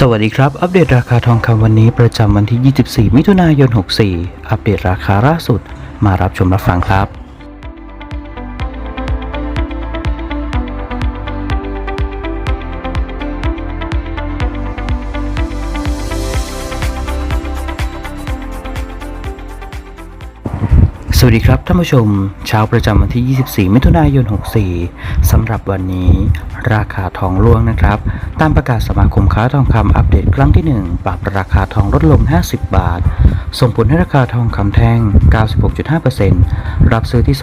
สวัสดีครับ อัปเดตราคาทองคำวันนี้ประจำวันที่ 24 มิถุนายน 64 อัปเดตราคาล่าสุด มารับชมรับฟังครับ วัสดีครับท่านผู้ชม เช้าประจำวันที่ 24 มิถุนายน 64 สำหรับวันนี้ ราคาทองล่วงนะครับ ตามประกาศสมาคมค้าทองคำอัปเดตครั้งที่ 1 ปรับราคาทองลดลง 50 บาท ส่งผลให้ราคาทองคำแท่ง 96.5%รับซื้อที่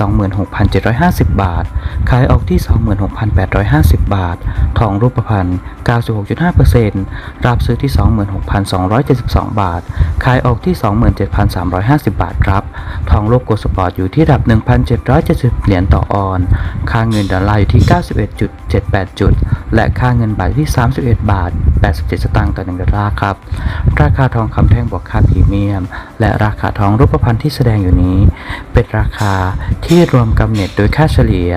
26,750 บาท ขายออกที่ 26,850 บาท ทองรูปพรรณ 96.5%รับซื้อที่ 26,272 บาท ขายออกที่ 27,350 บาทครับ ทองโลกโกลด์สปอร์ตอยู่ที่ระดับ 1,770 เหรียญต่อออน ค่าเงินดอลลาร์อยู่ที่ 91.78 จุด และค่าเงินบาทที่ 31 บาท 87 สตางค์ต่อ 1 ดอลลาร์ครับ ราคาทองคำแท่งบวกค่าพรีเมียม และราคาทองรูปพรรณที่แสดงอยู่นี้ เป็นราคาที่รวมกำเนิดโดยค่าเฉลี่ย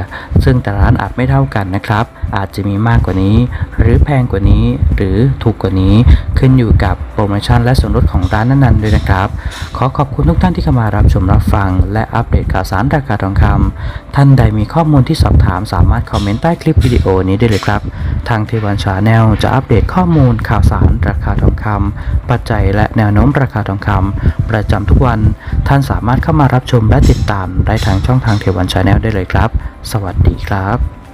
ซึ่งแต่ละร้านอาจไม่เท่ากันนะครับ อาจจะมีมากกว่านี้ หรือแพงกว่านี้ หรือถูกกว่านี้ ขึ้นอยู่กับโปรโมชั่นและส่วนลดของร้านนั้นๆด้วยนะครับ ขอขอบคุณทุกท่านที่เข้ามารับชมรับฟัง และอัปเดตข่าวสารราคาทองคำท่านใดมีข้อมูลที่สอบถามสามารถคอมเมนต์ใต้คลิปวิดีโอนี้ได้เลยครับ ทางเทวันชาแนลจะอัปเดตข้อมูลข่าวสารราคาทองคำปัจจัยและแนวโน้มราคาทองคำประจำทุกวัน ท่านสามารถเข้ามารับชมและติดตามได้ทางช่องทางเทวันชาแนลได้เลยครับ สวัสดีครับ